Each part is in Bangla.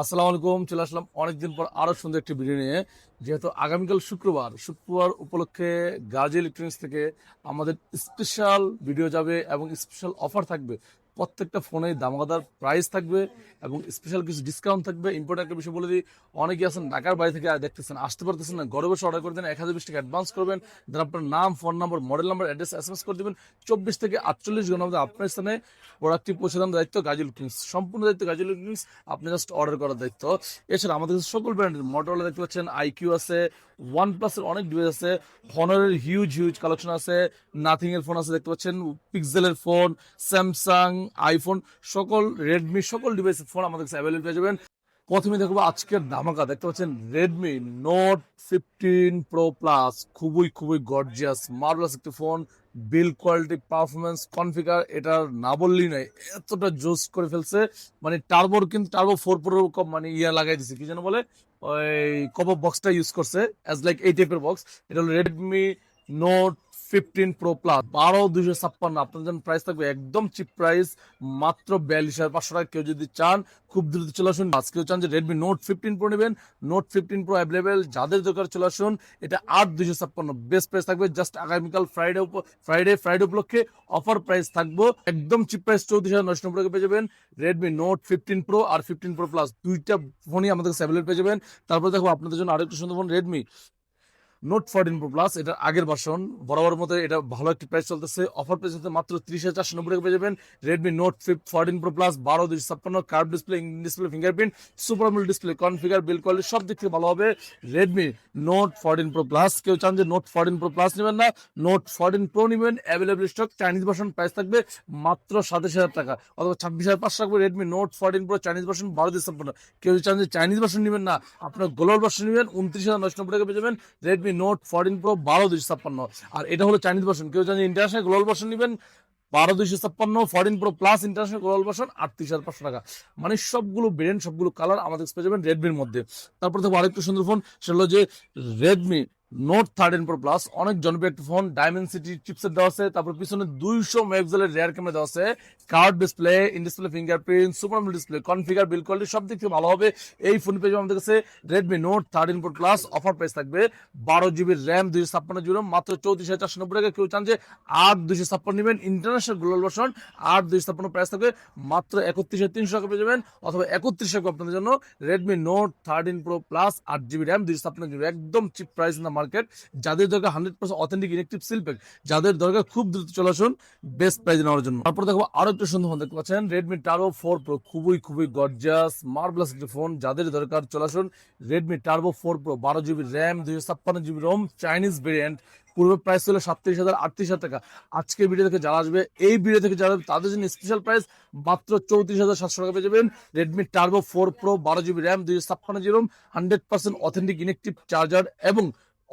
আসসালামু আলাইকুম, চলে আসলাম অনেকদিন পর আরও সুন্দর একটি ভিডিও নিয়ে। যেহেতু আগামীকাল শুক্রবার শুক্রবার উপলক্ষে গাজী ইলেকট্রনিক্স থেকে আমাদের স্পেশাল ভিডিও যাবে এবং স্পেশাল অফার থাকবে। প্রত্যেকটা ফোনে দামাদার প্রাইস থাকবে এবং স্পেশাল কিছু ডিসকাউন্ট থাকবে। ইম্পর্টেন্ট একটা বিষয় বলে দিই অনেকে আছেন ঢাকার বাড়ি থেকে দেখতেছেন, আসতে পারতেছেন না ঘরে বসে অর্ডার করে দেন, এক হাজার বিশ টাকা অ্যাডভান্স করবেন। দেন আপনার নাম phone number model number address S M S করে দেবেন, চব্বিশ থেকে আটচল্লিশ ঘণ্টার মধ্যে আপনার স্থানে প্রোডাক্টটি পৌঁছে দেওয়ার দায়িত্ব গাজী ইলেকট্রনিক্স সম্পূর্ণ দায়িত্ব গাজী ইলেকট্রনিক্স আপনি জাস্ট অর্ডার করার দায়িত্ব। এছাড়া আমাদের কাছে সকল ব্র্যান্ডের মোটরলা দেখতে পাচ্ছেন আইকিউ আছে ওয়ান প্লাসের অনেক ডিভাইস আছে হনারের হিউজ হিউজ কালেকশন আছে নাথিং এর ফোন আছে দেখতে পাচ্ছেন পিক্সেলের ফোন স্যামসাং আইফোন সকল রেডমি সকল ডিভাইসের ফোন আমাদের কাছে অ্যাভেলেবল পেয়ে যাবেন। প্রথমে দেখব আজকের ধামাকা, দেখতে পাচ্ছেন Redmi Note fifteen Pro Plus খুবই খুবই গর্জিয়াস মার্ভেলাস একটি phone build quality performance configure এটা না বললেই নয়, এতটা জোস করে ফেলছে মানে টার্বোর কিন্তু টার্বো ফোর প্রো মানে ইয়া লাগাই দিছে, কি যেন বলে? ওই কপ বক্সটা ইউজ করছে অ্যাজ লাইক এই টাইপের বক্স এটা হলো Redmi Note fifteen Pro Plus বারো দুশো ছাপ্পান্ন। আপনার জন্য প্রাইস থাকবে একদম চিপ প্রাইস মাত্র বিয়াল্লিশ হাজার পাঁচশো টাকা। কেউ যদি চান, খুব দ্রুত চলে আসুন। আজ কেউ চান যে রেডমি নোট ফিফটিন প্রো নেবেন। নোট ফিফটিন প্রো অ্যাভেলেবেল যাদের দরকার চলে আসুন, এটা আট দুশো ছাপ্পান্ন। বেস্ট প্রাইস থাকবে জাস্ট আগামীকাল ফ্রাইডে ফ্রাইডে ফ্রাইডে উপলক্ষে অফার প্রাইস থাকব। একদম চিপ প্রাইস চৌত্রিশ হাজার নশো নব্বই পেয়ে যাবেন রেডমি নোট ফিফটিন প্রো আর ফিফটিন প্রো প্লাস দুইটা ফোনই আমাদের কাছে পেয়ে যাবেন। তারপর দেখো, আপনাদের জন্য আরেকটু সুন্দর phone Redmi Note fourteen Pro Plus এটার আগের ভার্সন বরাবর মতো এটা ভালো একটি প্রাইস চলতেছে। অফার প্রাইস হতে মাত্র ত্রিশ হাজার চারশো নব্বই পেয়ে যাবেন। Redmi Note fif fourteen Pro Plus বারো দুশো ছাপ্পান্ন curve display display fingerprint super AMOLED display configure build quality সব দিক থেকে ভালো হবে। Redmi Note fourteen Pro Plus কেউ চান যে নোট ফোরটিন প্রো প্লাস নেবেন না নোট ফোরটিন প্রো নেবেন available stock Chinese version price থাকবে মাত্র সাতাশ হাজার টাকা অথবা ছাব্বিশ হাজার পাঁচশো থাকবে Redmi Note fourteen Pro Chinese version বারো দুশো ছাপ্পান্ন। কেউ চান যে চাইনিজ ভার্সন নেবেন না, আপনার গ্লোবাল ভার্সন নেবেন, উনত্রিশ হাজার নশো নব্বই টাকা পেয়ে যাবেন। রেডমি নোট ফরেন প্রো বারো দুশো ছাপ্পান্ন। আর এটা হলো চাইনিজ ভার্সন কেউ জানি ইন্টারন্যাশনাল গ্লোবাল ভার্সন নেবেন, বারো দুইশো ছাপ্পান্ন fourteen Pro Plus international global version আটত্রিশ হাজার পাঁচশো টাকা। মানে সবগুলো ব্র্যান্ড সবগুলো কালার আমাদের পেয়ে যাবেন রেডমির মধ্যে। তারপর দেখব আরেকটু সুন্দর ফোন সেটা হলো যে Redmi Note thirteen Pro Plus অনেক জনপ্রিয় একটা ফোন ডায়মন্ড সিটি চিপসেট দেওয়া আছে, তারপর পিছনে দুইশো মেগাপিক্সেলের রেয়ার ক্যামেরা দেওয়া আছে curved display in display fingerprint super display configure build quality সব দিক থেকে ভালো হবে, এই ফোন পেয়ে আমাদের কাছে Redmi Note thirteen Pro Plus offer price থাকবে বারো জিবির র্যাম দুইশো ছাপ্পান্ন জিবি মাত্র চৌত্রিশ হাজার চারশো নব্বই টাকা। কেউ চান যে আট দুইশো ছাপ্পান্ন নেবেন ইন্টারন্যাশনাল গ্লোবাল ভার্সন আট দুইশো ছাপ্পান্ন প্রাইস থাকবে, মাত্র একত্রিশ হাজার তিনশো টাকা পেয়ে যাবেন, অথবা একত্রিশ টাকা আপনাদের জন্য Redmi Note thirteen Pro Plus আট জিবি র্যাম দুইশো ছাপ্পান্ন জিবি একদম চিপ প্রাইস না মার্কেট যাদের দরকার hundred percent authentic electric seal pack যাদের দরকার খুব দ্রুত চলে আসুন বেস্ট প্রাইস নেওয়ার জন্য। তারপর দেখো আরও একটু সুন্দর ফোন দেখতে পাচ্ছেন রেডমি টার্বো ফোর প্রো খুবই খুবই গর্জাস মার্বলাস একটি ফোন যাদের দরকার চলে আসুন রেডমি টার্বো ফোর প্রো বারো জিবি র্যাম দুইশো ছাপ্পান্ন জিবি রোম চাইনিজ ভেরিয়েন্ট পূর্বে প্রাইস ছিল সাতত্রিশ হাজার, আটত্রিশ হাজার টাকা। আজকের ভিডিও থেকে যারা আসবে, এই ভিডিও থেকে যারা তাদের জন্য স্পেশাল প্রাইস মাত্র চৌত্রিশ হাজার সাতশো টাকা পেয়ে যাবেন রেডমি টার্বো ফোর প্রো বারো জিবি র্যাম দুইশো ছাপ্পান্ন GB ROM hundred percent authentic inactive charger এবং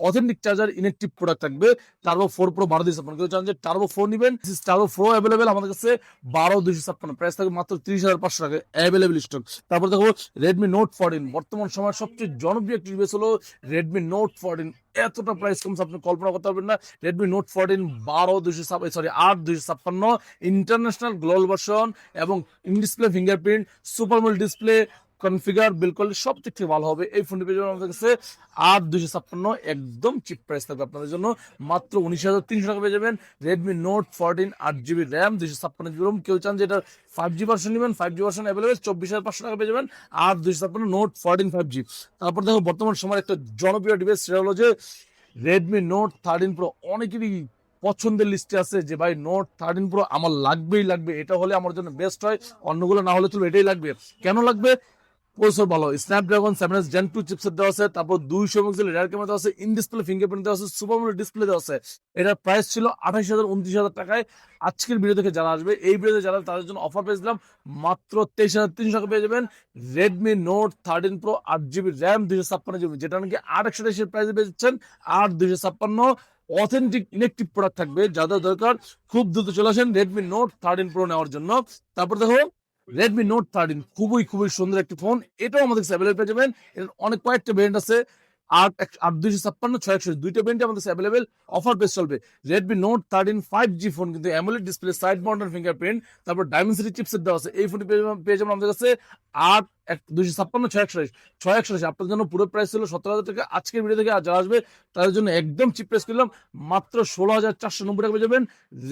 অথেন্টিক চার্জার ইনেকটিভ প্রোডাক্ট থাকবে। টার্বো ফোর প্রো বারো দুইশো ছাপ্পান্ন। কেউ চান যে টার্বো ফোর নেবেন টার্বো ফোর অ্যাভেলেবেল আমাদের কাছে বারো দুইশো ছাপ্পান্ন। প্রাইস থাকবে মাত্র তিরিশ হাজার পাঁচশো টাকা অ্যাভেলেবেল স্টক তারপর দেখো রেডমি নোট ফোরটিন বর্তমান সময়ের সবচেয়ে জনপ্রিয় একটি ডিভাইস হলো রেডমি নোট ফোরটিন এতটা প্রাইস কমছে, আপনি কল্পনা করতে পারবেন না। রেডমি নোট ফোরটিন বারো দুইশো সরি আট দুইশো ছাপ্পান্ন। ইন্টারন্যাশনাল গ্লোবাল ভার্সন এবং in display fingerprint super AMOLED display configure build quality সব দিক থেকে ভালো হবে। এই ফোনটি পেয়ে যাবেন আমাদের কাছে আট দুশো ছাপ্পান্ন, একদম চিপ প্রাইস থাকবে আপনাদের জন্য। মাত্র উনিশ হাজার তিনশো টাকা পেয়ে যাবেন। রেডমি নোট ফোরটিন আট জিবি র্যাম দুশো ছাপ্পান্ন জিবি রোম কেউ চান যে এটা ফাইভ জি ভার্সন নেবেন ফাইভ জি ভার্সন অ্যাভেলেবেল চব্বিশ হাজার পাঁচশো টাকা পেয়ে যাবেন। আর দুশো ছাপ্পান্ন নোট ফোরটিন ফাইভ জি তারপর দেখো বর্তমান সময়ের একটা জনপ্রিয় ডিভাইস সেটা হলো যে রেডমি নোট থার্টিন প্রো অনেকেরই পছন্দের লিস্টে আছে যে, ভাই নোট থার্টিন প্রো আমার লাগবেই লাগবে। এটা হলে আমার জন্য বেস্ট হয়। অন্যগুলো না হলে চলবে, এটাই লাগবে। কেন লাগবে? প্রসেসর ভালো। Snapdragon seven gen two chipset দেওয়া আছে, তারপর দুইশো মেগাপিক্সেল রেয়ার ক্যামেরা দেওয়া আছে ইন ডিসপ্লে ফিঙ্গারপ্রিন্ট দেওয়া আছে সুপার ডিসপ্লে দেওয়া আছে। এটার প্রাইস ছিল আঠাশ হাজার, উনত্রিশ হাজার টাকায়। আজকের ভিডিও থেকে যারা আসবে, এই ভিডিওতে যারা তাদের জন্য অফার পেয়েছিলাম, মাত্র তেইশ হাজার, তিনশো টাকা পেয়ে যাবেন। রেডমি নোট থার্টিন প্রো আট জিবি র্যাম দুইশো ছাপ্পান্ন জিবি যেটা নাকি আট একশো আশির প্রাইসে পেয়েছেন আট দুইশো ছাপ্পান্ন। অথেন্টিক ইলেকট্রিক প্রোডাক্ট থাকবে, যাদের দরকার, খুব দ্রুত চলে আসেন রেডমি নোট থার্টিন প্রো নেওয়ার জন্য। তারপর দেখো রেডমি নোট থার্টিন খুবই খুবই সুন্দর একটি ফোন এটাও আমাদের অ্যাভেলেবল পেয়ে যাবেন। এর অনেক কয়েকটা ভেরিয়েন্ট আছে। আট আট, দুইশো ছাপ্পান্ন, ছয়, একশো, দুইটা ব্যান্ডে আমাদের অ্যাভেলেবেল অফার বেশ চলবে। Redmi Note thirteen five G phone কিন্তু AMOLED display side mountain fingerprint তারপর ডায়মন্ড সিটি চিপসেট দেওয়া আছে। এই ফোনটি পেয়ে যাবেন আমাদের কাছে। আট দুইশো ছাপ্পান্ন, ছয় একশো ছয় একশো আপনার জন্য পুরো প্রাইস ছিল সতেরো হাজার টাকা। আজকের ভিডিও থেকে যারা আসবে, তাদের জন্য একদম চিপ প্রাইস করলাম। মাত্র ষোলো হাজার চারশো নব্বই টাকা পেয়ে যাবেন।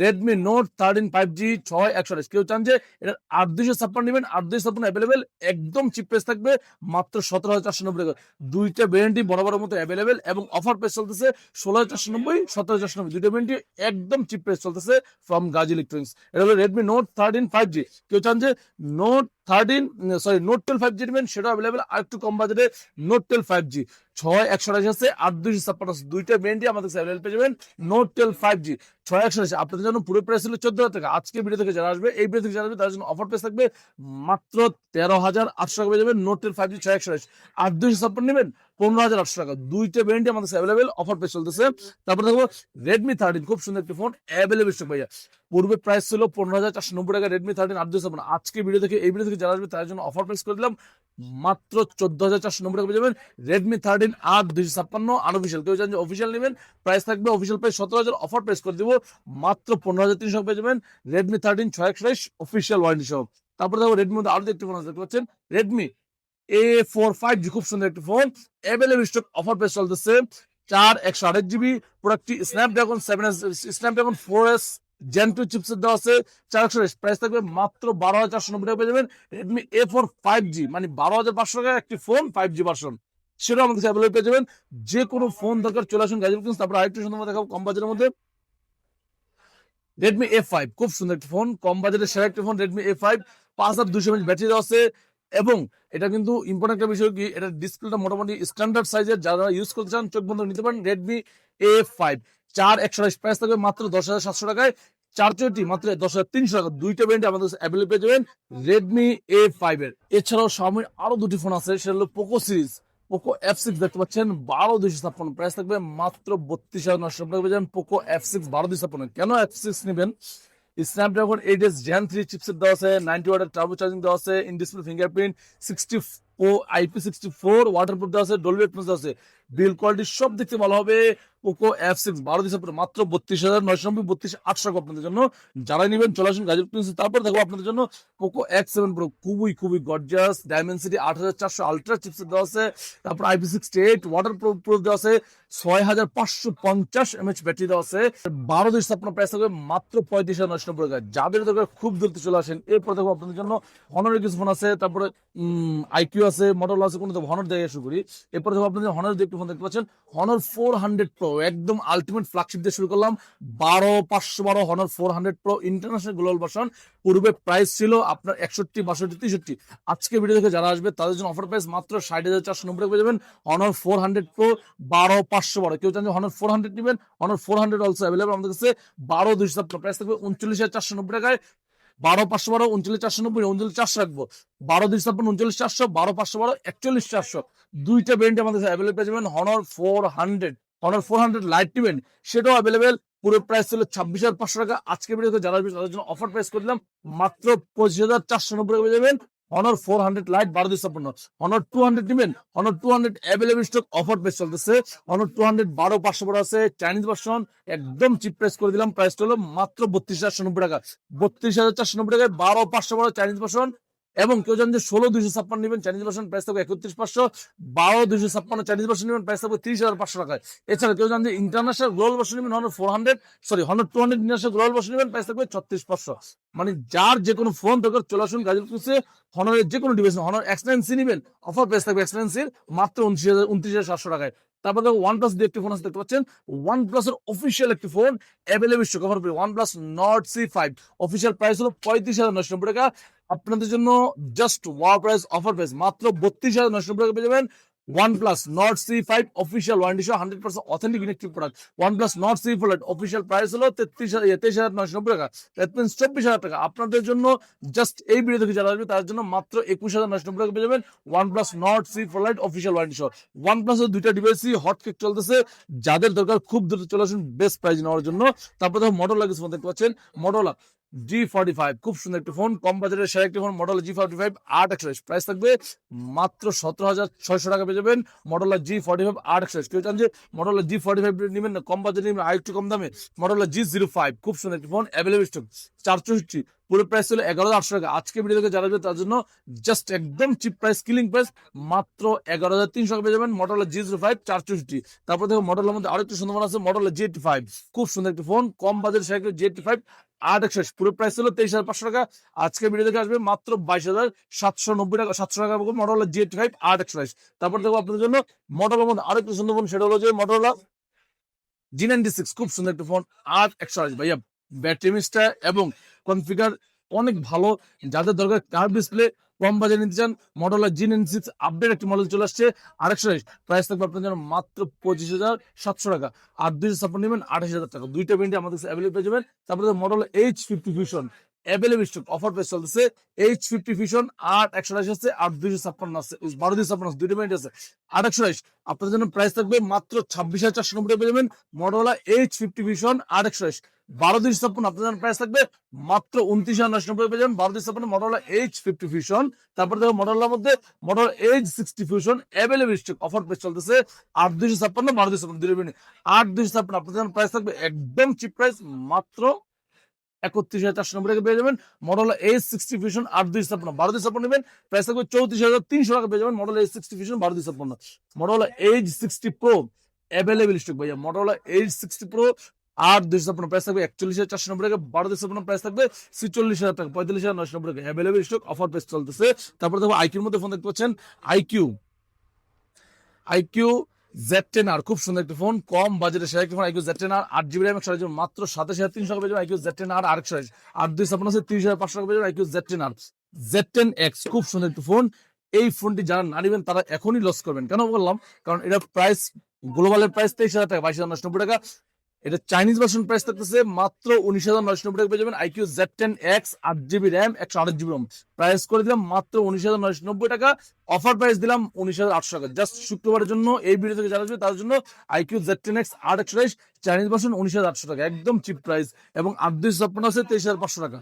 Redmi Note thirteen five G ছয় একশো কেউ চান যে এটা আট দুইশো ছাপ্পান্ন নেবেন, আট দুইশো ছাপ্পান্ন অ্যাভেলেবেল একদম চিপ প্রাইস থাকবে। মাত্র সতেরো হাজার চারশো নব্বই টাকা। দুইটা ব্র্যান্ডই বড় বড় মতো অ্যাভেলেবেল এবং অফার প্রাইস চলতেছে ষোলো হাজার চারশো নব্বই, সতেরো হাজার চারশো নব্বই। দুইটা ব্র্যান্ডই একদম চিপ প্রাইস চলতেছে ফ্রম গাজি ইলেকট্রনিক্স এটা হলো Redmi Note thirteen five G কেউ চান যে Note thirteen sorry Note twelve five G নেবেন সেটা অ্যাভেলেবেল আর একটু কম বাজেটে নোট টুয়েলভ ফাইভ জি ছয় একশো আঠাশ আছে আট দুইশো ছাপ্পান্ন আছে। দুইটা ব্র্যান্ডই আমাদের অ্যাভেলেবেল পেয়ে যাবেন নোট টুয়েলভ ফাইভ জি ছয় একশো আঠাশ, আপনাদের জন্য পুরো প্রাইস ছিল চোদ্দ হাজার টাকা। আজকে ভিডিও থেকে যারা আসবে, এই ভিডিও থেকে যারা আসবে, তাদের জন্য অফার প্রাইস থাকবে মাত্র তেরো হাজার আটশো টাকা পেয়ে যাবেন নোট টুয়েলভ ফাইভ জি ছয় একশো আঠাশ। আট দুইশো ছাপ্পান্ন নেবেন পনেরো হাজার আটশো টাকা। দুইটা ব্র্যান্ডই আমাদের অ্যাভেলেবেল অফার প্রাইস চলতেছে। তারপরে দেখব রেডমি থার্টিন খুব সুন্দর একটি ফোন অ্যাভেলেবেল স্টক ভাইয়া। পূর্বে প্রাইস ছিল পনেরো হাজার চারশো নব্বই টাকা রেডমি থার্টিন আট ছাপ্পান্ন। আজকে ভিডিও থেকে, এই ভিডিও থেকে যারা আসবে, তাদের জন্য অফার প্রাইস করে দিলাম মাত্র চোদ্দ হাজার চারশো নব্বই টাকা পেয়ে যাবেন রেডমি থার্টিন আট দুইশো ছাপ্পান্ন। আনঅফিসিয়াল কেউ জানেন অফিসিয়াল নেবেন। প্রাইস থাকবে অফিসিয়াল প্রাইস সতেরো হাজার। অফার প্রাইস করে দিব। মাত্র পনেরো হাজার তিনশো পেয়ে যাবেন রেডমি থার্টিন ছয় একশো অফিসিয়াল ওয়ারেন্টি সহ। তারপরে দেখো রেডমির মধ্যে আরও একটি ফোন আছে, দেখতে পাচ্ছেন? Redmi A four five G খুব সুন্দর একটি phone available stock offer price চলতেছে চার একশো আঠাশ জিবি প্রোডাক্টটি Snapdragon seven S Snapdragon four S gen two chipset দেওয়া আছে। চার একশো প্রাইস থাকবে মাত্র বারো হাজার চারশো নব্বই টাকা পেয়ে যাবেন। Redmi A four five G মানে বারো হাজার পাঁচশো টাকা একটি ফোন ফাইভ জি ভার্সন সেটাও আমাদের কাছে অ্যাভেলেবল পেয়ে যাবেন। যে কোনো ফোন দরকার চলে আসুন গাজীপুর কিংস তারপর আরেকটু সুন্দর দেখাবো কম বাজারের মধ্যে। রেডমি এ ফাইভ খুব সুন্দর একটি ফোন কম বাজারের সেরা একটি ফোন রেডমি এ ফাইভ পাঁচ হাজার দুশো এমএচ ব্যাটারি দেওয়া আছে। এবং এটা কিন্তু ইম্পর্টেন্ট একটা বিষয় কি, এটা ডিসপ্লেটা মোটামুটি স্ট্যান্ডার্ড সাইজের যারা ইউজ করতে চান, চোখ বন্ধ নিতে পারেন রেডমি এ ফাইভ চার একশো প্রাইস থাকবে মাত্র দশ হাজার সাতশো টাকায়। চার চৌটি মাত্র দশ হাজার তিনশো টাকা। দুইটা ব্র্যান্ড আমাদের অ্যাভেলেবল পেয়ে যাবেন রেডমি এ ফাইভ এর। এছাড়াও Xiaomi আরও দুটি ফোন আছে, সেটা হলো Poco series Poco F six দেখতে পাচ্ছেন, বারো দুইশো ছাপ্পান্ন প্রাইস থাকবে মাত্র বত্রিশ হাজার নশো টাকা পেয়ে যাবেন পোকো এফ সিক্স বারো দুইশো ছাপ্পান্ন। কেন এফ সিক্স নেবেন? Snapdragon eight S gen three chipset দেওয়া আছে নাইনটি ওয়াটের টার্বো চার্জিং দেওয়া আছে ইন ডিসপ্লে ফিঙ্গারপ্রিন্ট সিক্সটি ও আইপি সিক্সটি ফোর ওয়াটারপ্রুফ দেওয়া আছে ডলবি দেওয়া আছে। বিল কোয়ালিটি সব দেখতে ভালো হবে। পোকো এফ সিক্স বারো দিশে মাত্র বত্রিশ হাজার নয়শো নব্বই, বত্রিশ আটশো আপনাদের জন্য। যারা নেবেন, চলে আসুন গাজীপুর তারপর দেখো আপনাদের জন্য পোকো এক্স সেভেন প্রো খুবই খুবই গর্জাস ডায়মেন্সিটি আট হাজার চারশো আলট্রা চিপস দেওয়া আছে। তারপর IP sixty eight water proof দেওয়া আছে। ছয় হাজার পাঁচশো পঞ্চাশ এমএচ ব্যাটারি দেওয়া আছে। বারো দিশ আপনার প্রাইস থাকবে মাত্র পঁয়ত্রিশ হাজার নয়শো নব্বই টাকা। যাদের দরকার খুব দ্রুত চলে আসেন। এরপর দেখো আপনাদের জন্য হনারের কিছু ফোন আছে। তারপরে আইকিউ আছে মডেল আছে, কোনো হনর দেখে শুরু করি। এরপর দেখো আপনাদের হনার একটু ফোন দেখতে পাচ্ছেন হনর ফোর হান্ড্রেড প্রো একদম আলটিমেট ফ্ল্যাগশিপ দিয়ে শুরু করলাম। বারো, পাঁচশো বারো Honor four hundred Pro international global version পূর্বে প্রাইস ছিল আপনার একষট্টি, বাষট্টি, তেষট্টি। আজকে ভিডিও দেখে যারা আসবে, তাদের জন্য অফার প্রাইস মাত্র ষাট হাজার চারশো নব্বই পেয়ে যাবেন। হনর ফোর হান্ড্রেড প্রো বারো, পাঁচশো বারো। কেউ চান যে ফোর হান্ড্রেড নেবেন। Honor four hundred also available আমাদের কাছে। বারো, দুইশো প্রাইস থাকবে উনচল্লিশ হাজার চারশো নব্বই টাকায়। বারো, পাঁচশো বারো, উনচল্লিশ, চারশো নব্বই, উনচল্লিশ, চারশো রাখব। বারো, দুইশো ছাপ্পান্ন, উনচল্লিশ, চারশো। বারো, পাঁচশো বারো, একচল্লিশ, চারশো। দুইটা ব্র্যান্ড আমাদের অ্যাভেলেবল পেয়ে যাবেন। Honor four hundred Honor four hundred lite নেবেন সেটাও অ্যাভেলেবেল পুরো প্রাইস ছিল ছাব্বিশ হাজার পাঁচশো টাকা। আজকে ভিডিওতে যারা তাদের জন্য অফার প্রাইস করে দিলাম। মাত্র পঁচিশ হাজার চারশো নব্বই টাকা যাবেন। হনর ফোর হান্ড্রেড লাইট বারো দুই ছাপ্পান্ন। হনর টু হান্ড্রেড নেবেন Honor two hundred available stock offer price চলতেছে। হনর টু হান্ড্রেড বারো, পাঁচশো বারো আছে। চাইনিজ ভার্সন একদম চিপ প্রাইস করে দিলাম। প্রাইসটা হলো মাত্র বত্রিশ হাজার নব্বই টাকা। বত্রিশ হাজার চারশো নব্বই টাকায় বারো, পাঁচশো বারো চাইনিজ ভার্সন এবং কেউ জানেন যে ষোলো দুইশো ছাপ্পান্ন নেবেন চাইনিজ ভার্সন প্রাইস থাকবে একত্রিশ পাঁচশো, বারো দুইশো ছাপ্পান্ন চাইনিজ ভার্সন নেবেন প্রাইস থাকবে তিরিশ হাজার পাঁচশো টাকায়। এছাড়া কেউ জানেন যে ইন্টারন্যাশনাল গ্লোবাল ভার্সন নেবেন Honor four hundred sorry Honor two hundred international global version নেবেন প্রাইস থাকবে ছত্রিশ পাঁচশো। মানে যার যে কোনো ফোন দরকার, চলে আসুন গাজীপুর কিংসে হনরের যে কোনো ডিভাইস হনর এক্সপেন্সি নেবেন অফার প্রাইস থাকবে এক্সপেন্সির মাত্র উনত্রিশ হাজার উনত্রিশ হাজার সাতশো টাকায়। তারপর দেখো ওয়ান প্লাস দিয়ে একটি ফোন আছে, দেখতে পাচ্ছেন? ওয়ান প্লাসের অফিসিয়াল একটি phone available offer OnePlus Nord C five official price হলো পঁয়ত্রিশ হাজার নশো নব্বই টাকা। আপনাদের জন্য just war price offer price মাত্র বত্রিশ হাজার নশো টাকা পেয়ে যাবেন OnePlus Nord C five official warranty সহ hundred percent authentic electric product OnePlus Nord C four official price হলো তেত্রিশ হাজার, তেইশ হাজার নশো নব্বই টাকা। দ্যাট মিনস চব্বিশ হাজার টাকা। আপনাদের জন্য জাস্ট এই ভিডিও থেকে যারা আসবে তার জন্য মাত্র একুশ হাজার নশো নব্বই টাকা পেয়ে যাবেন OnePlus Nord C four lite official warranty সহ। ওয়ান প্লাসের দুইটা ডিভাইসই হট কেক চলতেছে। যাদের দরকার, খুব দ্রুত চলে আসুন বেস্ট প্রাইস নেওয়ার জন্য। তারপর দেখো মডেল লাগে ফোন দেখতে পাচ্ছেন। মডেল জি ফর্টি ফাইভ খুব সুন্দর একটি ফোন কম বাজারের সেরা একটি phone model G forty five আট একশো প্রাইস থাকবে মাত্র সতেরো হাজার ছয়শো টাকা পেয়ে যাবেন মডেল জি ফর্টি ফাইভ আট একশো কেউ চান যে মডেল জি ফর্টি ফাইভ নেবেন না, কম বাজারে নেবেন, আরেকটু কম দামে মডেল জি জিরো ফাইভ খুব সুন্দর একটি ফোন অ্যাভেলেবল স্টক চার চৌষট্টি পুরো প্রাইস ছিল এগারো হাজার আটশো টাকা। আজকে ভিডিও থেকে যারা তার জন্য জাস্ট একদম চিপ প্রাইস কিলিং প্রাইস মাত্র এগারো হাজার তিনশো টাকা পেয়ে যাবেন মডেল জি জিরো ফাইভ চার চৌষট্টি তারপর দেখো মডেলের মধ্যে আরও একটু সুন্দর ফোন আছে মডেল জি এইটি ফাইভ খুব সুন্দর একটি ফোন কম budget cycle G eighty five আট একশো পুরো প্রাইস ছিল তেইশ হাজার পাঁচশো টাকা। আজকে ভিডিও দেখে আসবে মাত্র বাইশ হাজার সাতশো নব্বই টাকা সাতশো টাকা মডেল জি এইট ফাইভ আট একশো তারপর দেখব আপনাদের জন্য মডেলের মধ্যে একটু সুন্দর ফোন সেটা হলো যে মডেলা জি নাইনটি সিক্স খুব সুন্দর একটা ফোন আট একশো আশি। ভাইয়া ব্যাটারি মিস্টার এবং কনফিগার অনেক ভালো। যাদের দরকার কার ডিসপ্লে কম বাজারে নিতে চান মডেলার জি নাইনটি সিক্স আপডেট একটি মডেল চলে আসছে, আরেকশো প্রাইস থাকবে আপনার জন্য মাত্র পঁচিশ হাজার সাতশো টাকা। আর দুইশো সাপোর্ট নেবেন আঠাশ হাজার টাকা। দুইটা ভেন্টি আমাদের কাছে অ্যাভেলেবল পেয়ে যাবেন। তারপরে model H fifty fusion available stock offer price চলতেছে। এইচ ফিফটি ফিউশন আট, একশো আশি আছে, আর দুইশো ছাপ্পান্ন আছে। বারো দুইশো ছাপ্পান্ন আছে, দুইটা ভেন্টি আছে। আট একশো আশি আপনার জন্য প্রাইস থাকবে মাত্র ছাব্বিশ হাজার চারশো নব্বই পেয়ে যাবেন মডেলা এইচ ফিফটি ভিশন আট, একশো আশি বারো দুইশো ছাপ্পান্ন, আপনার প্রাইস থাকবে, মাত্র উনত্রিশ হাজার নশো নব্বই পেয়ে বারো দুইশো ছাপ্পান্ন মডেলা এইচ ফিফটি ভিশন তারপর দেখো মডেলার মধ্যে model H sixty fusion available stock offer price চলতেছে আট দুইশো ছাপ্পান্ন, বারো দুইশো ছাপ্পান্ন, দুই আট দুইশো ছাপ্পান্ন, আপনার প্রাইস থাকবে, একদম চিপ প্রাইস মাত্র একত্রিশ হাজার চারশো নব্বই টাকা পেয়ে যাবেন। মডেল এইচ সিক্সটি ফিউশন আট দুই ছাপ্পান্ন, বারো দুই ছাপ্পান্ন নেবেন। প্রাইস থাকবে চৌত্রিশ হাজার তিনশো টাকা পেয়ে যাবেন মডেল এইচ সিক্সটি ফিউশন বারো দুই ছাপ্পান্ন। Model H sixty pro available stock ভাইয়া। মডেল এইচ সিক্সটি প্রো আট দুইশো ছাপ্পান্ন প্রাইস থাকবে একচল্লিশ হাজার চারশো নব্বই বারো দুই ছাপ্পান্ন প্রাইস থাকবে ছিচল্লিশ হাজার টাকা, পঁয়তাল্লিশ হাজার নশো নব্বই অ্যাভেলেবল স্টক অফার প্রাইস চলতেছে। তারপরে দেখো আইকিউর মধ্যে ফোন দেখতে পাচ্ছেন? IQOO iQOO Z ten R খুব সুন্দর একটা ফোন কম বাজেটে সেরা একটা phone iQOO Z ten R আট জিবি র্যাম মাত্র সাতাশ হাজার তিনশো টাকা আইকিউ জেড টেন আর আঠাশ আট দুই ছাপ্পান্ন তিরিশ হাজার পাঁচশো টাকা পেয়ে iQOO Z ten R Z ten X খুব সুন্দর একটা ফোন এই ফোনটি যারা না নেবেন, তারা এখনই লস করবেন। কেন বললাম? কারণ এটা প্রাইস গ্লোবালের প্রাইস তেইশ হাজার টাকা, বাইশ হাজার নশো নব্বই টাকা। এটা চাইনিজ ভার্সন প্রাইস থাকতেছে মাত্র উনিশ হাজার নয়শো নব্বই টাকা পেয়ে যাবেন আইকিউ জেড টেন এক্স আট জিবি র্যাম একশো আট জিবি রম প্রাইস করে দিলাম মাত্র উনিশ হাজার নয়শো নব্বই টাকা। অফার প্রাইস দিলাম উনিশ হাজার আটশো টাকা। জাস্ট শুক্রবারের জন্য এই ভিডিও থেকে জানা যাবে তার জন্য আইকিউ জেড টেন এক্স আট একশো চাইনিজ ভার্সন উনিশ হাজার আটশো টাকা, একদম চিপ প্রাইস এবং আট দুইশো ছাপ্পান্ন আছে তেইশ হাজার পাঁচশো টাকা।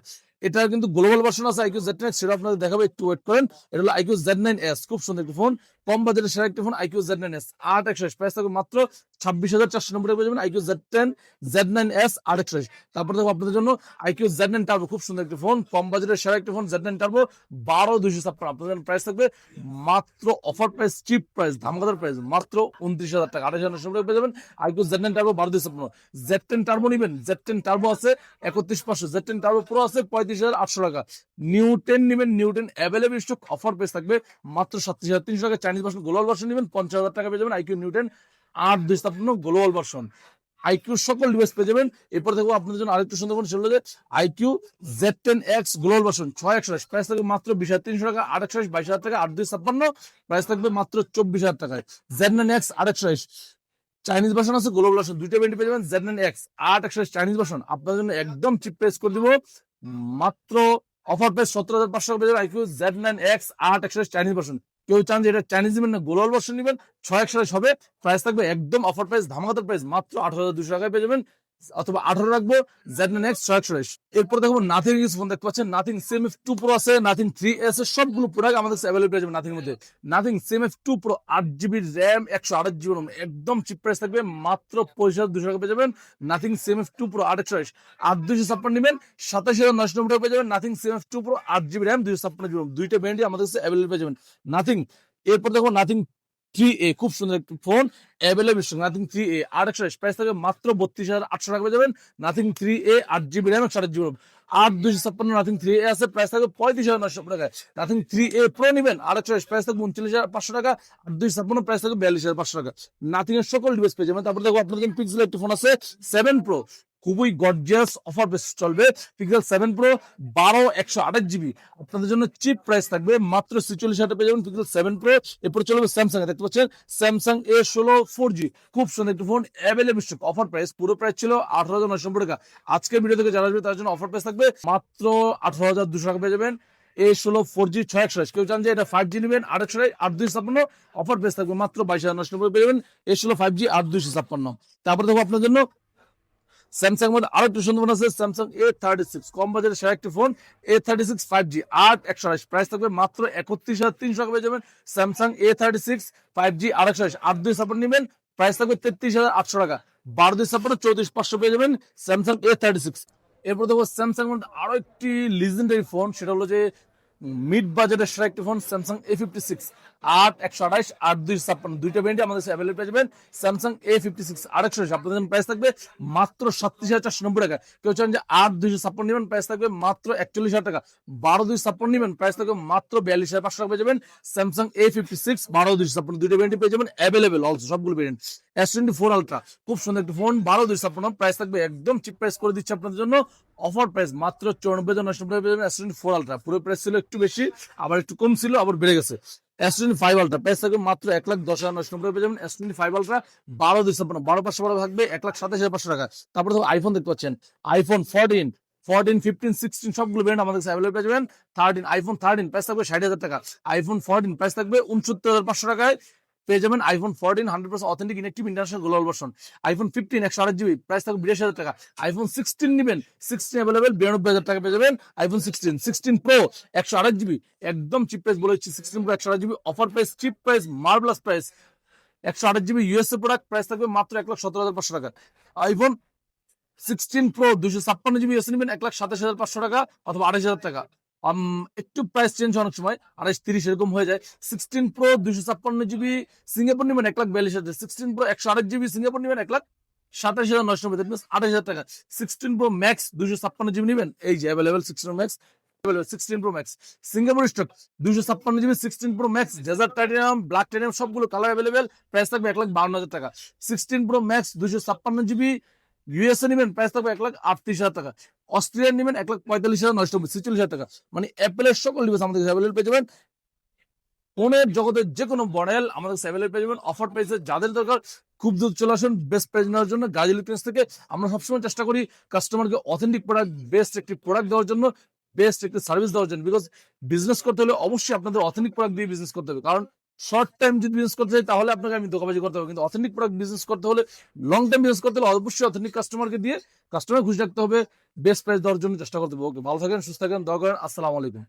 এটা কিন্তু গ্লোবাল ভার্সন আছে আইকিউ জেড এক্স সেটা আপনাদের দেখাবে, একটু ওয়েট করেন। এটা হলো আইকিউ জেড নাইন এস খুব সুন্দর একটি ফোন কম বাজেটের সেরা একটি phone iQOO Z nine S আট একশো প্রাইস থাকবে মাত্র ছাব্বিশ হাজার চারশো টাকা পেয়ে যাবেন। IQOO Z ten Z nine S আট একশো তারপর দেখো আপনাদের জন্য আইকিউ জেড নাইন টার্বো খুব সুন্দর একটি ফোন কম বাজেটের সেরা একটি ফোন জেড নাইন টার্বো বারো দুইশো ছাপ্পান্ন। আপনাদের প্রাইস থাকবে মাত্র অফার প্রাইস চিপ প্রাইস ধামাকাদার প্রাইস মাত্র উনত্রিশ হাজার টাকা আঠাশ হাজার টাকা পেয়ে যাবেন। আইকিউ জেড নাইন টার্বো বারো দুইশো সকল ডিভাইস পেয়ে যাবেন। এরপর দেখব আপনাদের জন্য আরেকটু সুন্দর করে iQOO Z ten X global version ছয় একশো প্রাইস থাকবে মাত্র বিশ হাজার তিনশো টাকা একশো বাইশ হাজার টাকা, আট দুই ছাপ্পান্ন। প্রাইস থাকবে মাত্র চব্বিশ হাজার টাকায়। জেড নাইন এক্স আট একশো চাইনিজ ভার্সন আছে গ্লোবাল ভার্সন দুইটা বেন্টি পেয়ে যাবেন জেড নাইন এক্স আট একশো চাইনিজ ভার্সন আপনার জন্য একদম চিপ প্রাইস করে দিব। মাত্র অফার প্রাইস সতেরো হাজার পাঁচশো পেয়ে যাবেন আইকিউ জেড নাইন এক্স আট একশো চাইনিজ ভার্সন কেউ চান যে এটা চাইনিজ নেবেন না গ্লোবাল ভার্সন নেবেন, ছয় একশো হবে প্রাইস থাকবে একদম অফার প্রাইস ধামাকাতার প্রাইস মাত্র আঠারো হাজার দুশো টাকায় পেয়ে যাবেন অথবা আঠারো রাখব জেড নেক্সট ছয় একশো এরপর দেখব নাথিং ইউজ ফোন দেখতে পাচ্ছেন? Nothing C M F two pro আছে নাথিং থ্রি এস সবগুলো প্রোডাক্ট আমাদের অ্যাভেলেবল পেয়ে যাবে নাথিং মধ্যে। Nothing C M F two pro আট জিবি র্যাম একশো আট জিবি রোম একদম চিপ প্রাইস থাকবে, মাত্র পঁচিশ হাজার দুশো টাকা পেয়ে যাবেন। Nothing C M F two pro আট একশো আট দুশো ছাপ্পান্ন নেবেন, সাতাশ হাজার নশো টাকা পেয়ে যাবেন। Nothing C M F two pro আট জিবি র্যাম দুশো ছাপ্পান্ন জিবি রোম দুইটা ব্র্যান্ডই আমাদের কাছে অ্যাভেলেবল পেয়ে যাবেন। নাথিং এরপর দেখো নাথিং থ্রি এ খুব সুন্দর একটি phone available Nothing three A আট একশো থাকবে মাত্র বত্রিশ হাজার আটশো টাকা যাবেন। নাথিং থ্রি এ আট জিবি র্যাম একশো আট জিবি আট দুইশো ছাপ্পান্ন নাথিং থ্রি এ আছে প্রাইস থাকবে পঁয়ত্রিশ হাজার নশো টাকা নাথিং থ্রি এ প্রো নেবেন, আর একশো প্রাইস থাকবে উনচল্লিশ হাজার পাঁচশো টাকা, আট দুইশো ছাপ্পান্ন প্রাইস থাকবে বিয়াল্লিশ হাজার পাঁচশো টাকা। নাথিং এর সকল ডিভাইস পেয়ে যাবেন। তারপরে দেখো আপনাদের পিক্সেল একটি ফোন আছে সেভেন প্রো খুবই গর্জিয়াস অফার বেস চলবে। পিক্সেল সেভেন প্রো বারো একশো আঠাশ জিবি আপনাদের জন্য চিপ প্রাইস থাকবে। মাত্র ছিচল্লিশ হাজার পেয়ে যাবেন পিক্সেল সেভেন প্রো এরপর চলবে স্যামসাং দেখতে পাচ্ছেন স্যামসাং এ ষোলো ফোর জি খুব সুন্দর একটি phone available stock offer price পুরো প্রাইস ছিল আঠারো হাজার নশো টাকা। আজকের ভিডিও থেকে যারা আসবে তার জন্য অফার প্রাইস থাকবে মাত্র আঠারো হাজার দুশো টাকা পেয়ে যাবেন এ ষোলো ফোর জি ছয় একশো কেউ চান যে এটা ফাইভ জি নেবেন, আট একশো আট দুই ছাপ্পান্ন অফার প্রাইস থাকবে মাত্র বাইশ হাজার নশো পেয়ে যাবেন এ ষোলো ফাইভ জি আট দুইশো ছাপ্পান্ন। তারপরে দেখো আপনার জন্য স্যামসাং মধ্যে আরও একটু সুন্দর ফোন আছে স্যামসাং এ থার্টি সিক্স কম বাজারের সেরা একটি phone A thirty six five G আট একশো আঠাশ প্রাইস থাকবে মাত্র একত্রিশ হাজার তিনশো টাকা পেয়ে যাবেন Samsung A thirty six five G আর একশো আঠাশ আট দুই সাপোর্ট নেবেন প্রাইস থাকবে তেত্রিশ হাজার আটশো টাকা। বারো দুই সাপোর্ট চৌত্রিশ পাঁচশো পেয়ে যাবেন স্যামসাং এ থার্টি সিক্স এরপর দেখো স্যামসাং আরও একটি লিজেন্ডারি ফোন সেটা হলো যে মিড বাজেটের সেরা একটি phone Samsung A fifty six আট, একশো আঠাইশ আট দুই ছাপ্পান্ন। দুইটা ব্র্যান্ডে আমাদের অ্যাভেলেবল পেয়ে যাবেন। স্যামসাং এ ফিফটি সিক্স আট একশো আপনাদের প্রাইস থাকবে মাত্র সাতত্রিশ হাজার চারশো নব্বই টাকা। কেউ চান যে আট, দুইশো ছাপ্পান্ন নেবেন প্রাইস থাকবে মাত্র একচল্লিশ হাজার টাকা। বারো দুই ছাপ্পান্ন নেবেন প্রাইস থাকবে মাত্র বিয়াল্লিশ হাজার পাঁচশো টাকা পেয়ে যাবেন। স্যামসাং এ ফিফটি সিক্স বারো, দুইশো ছাপ্পান্ন, দুইটা ব্র্যান্ডে পেয়ে যাবেন। অ্যাভেলেবেল অলসো সবগুলো brand S twenty four ultra খুব সুন্দর একটি ফোন বারো দুই ছাপ্পান্ন প্রাইস থাকবে একদম চিপ প্রাইস করে দিচ্ছে আপনাদের জন্য। অফার প্রাইস মাত্র চৌরানব্বই হাজার নশো টোয়েন্টি ফোর আলট্রা পুরো প্রাইস ছিল একটু বেশি, আবার একটু কম ছিল, আবার বেড়ে গেছে। টোয়েন্টি ফাইভ আলট্রা প্রাইস থাকবে মাত্র এক লাখ দশ হাজার নশো টাকা পেয়ে যাবেন ফাইভ আলট্রা বারো ছাপ্পান্ন বারো পাঁচশো বারো থাকবে, এক লাখ সাতাশ হাজার পাঁচশো টাকা। তারপরে দেখো আইফোন দেখতে পাচ্ছেন iPhone fourteen fourteen fifteen sixteen সবগুলো ব্র্যান্ড আমাদের কাছে অ্যাভেলেবল পেয়ে যাবেন। থার্টিন আইফোন থার্টিন প্রাইস থাকবে ষাট হাজার টাকা। আইফোন ফোরটিন প্রাইস থাকবে উনসত্তর হাজার পাঁচশো টাকায়। পেয়ে যাবেন iPhone fourteen hundred percent authentic inactive international global version iPhone fifteen একশো আট জিবি প্রাইস থাকবে বিরাশি হাজার টাকা। আইফোন সিক্সটিন নেবেন সিক্সটিন অ্যাভেলেবেল বিরানব্বই হাজার টাকা পেয়ে যাবেন আইফোন সিক্সটিন সিক্সটিন প্রো একশো আট জিবি একদম চিপ প্রাইস বলে দিচ্ছি সিক্সটিন প্রো একশো আট GB offer price cheap price marvellous price একশো আট জিবি ইউএসএ প্রোডাক্ট প্রাইস থাকবে মাত্র এক লাখ সতেরো হাজার পাঁচশো টাকা। আইফোন সিক্সটিন প্রো দুশো ছাপ্পান্ন জিবি ইউএসএ নেবেন, এক লাখ সাতাশ হাজার পাঁচশো টাকা অথবা আড়াইশ হাজার টাকা। একটু প্রাইস চেঞ্জ অনেক সময়, আড়াইশ তিরিশ এরকম হয়ে যায়। সিক্সটিন প্রো দুশো ছাপ্পান্ন জিবি সিঙ্গাপুর নেবেন এক লাখ বিয়াল্লিশ হাজার। সিক্সটিন প্রো একশো আঠাশ জিবি সিঙ্গাপুর নেবেন এক লাখ সাতাশ হাজার নশো নব্বই। আঠাশ হাজার টাকা। সিক্সটিন প্রো ম্যাক্স দুশো ছাপ্পান্ন জিবি নেবেন। এই যে available sixteen max sixteen pro max Singapore stock দুশো ছাপ্পান্ন GB sixteen pro max desert titanium black titanium সবগুলো কালার অ্যাভেলেবেল প্রাইস থাকবে এক লাখ বাউন্ন হাজার টাকা। সিক্সটিন প্রো ম্যাক্স দুশো ছাপ্পান্ন জিবি ইউএসএ নেবেন। প্রাইস থাকবে এক লাখ আটত্রিশ হাজার টাকা। অস্ট্রেলিয়ান নেবেন এক লাখ পঁয়তাল্লিশ হাজার নয়শো ছেচল্লিশ হাজার টাকা। মানে অ্যাপেলের সকল ডিভাইস আমাদের অ্যাভেলেবল পেয়ে যাবেন। ফোনের জগতের যে কোনো মডেল আমাদের অ্যাভেলেবল পেয়ে যাবেন। অফার প্রাইসে যাদের দরকার, খুব দ্রুত চলে আসুন। বেস্ট প্রাইস নেওয়ার জন্য গাজ ইলেকট্রনিক্স থেকে আমরা সবসময় চেষ্টা করি কাস্টমারকে অথেন্টিক প্রোডাক্ট বেস্ট একটি প্রোডাক্ট দেওয়ার জন্য বেস্ট একটি সার্ভিস দেওয়ার জন্য। বিকজ বিজনেস করতে হলে অবশ্যই আপনাদের অথেন্টিক প্রোডাক্ট দিয়ে বিজনেস করতে হবে। কারণ শর্ট টাইম যদি বিজনেস করতে চাই, তাহলে আপনাকে আমি দোকাবাজি করতে হবে কিন্তু অথেন্টিক প্রোডাক্ট বিজনেস করতে হলে লং টাইম বিজনেস করতে হলে অবশ্যই অথেন্টিক কাস্টমারকে দিয়ে কাস্টমার খুশি রাখতে হবে বেস্ট প্রাইস দেওয়ার জন্য চেষ্টা করতে হবে। ওকে ভালো থাকেন, সুস্থ থাকেন, দোয়া করেন, আসসালামু আলাইকুম।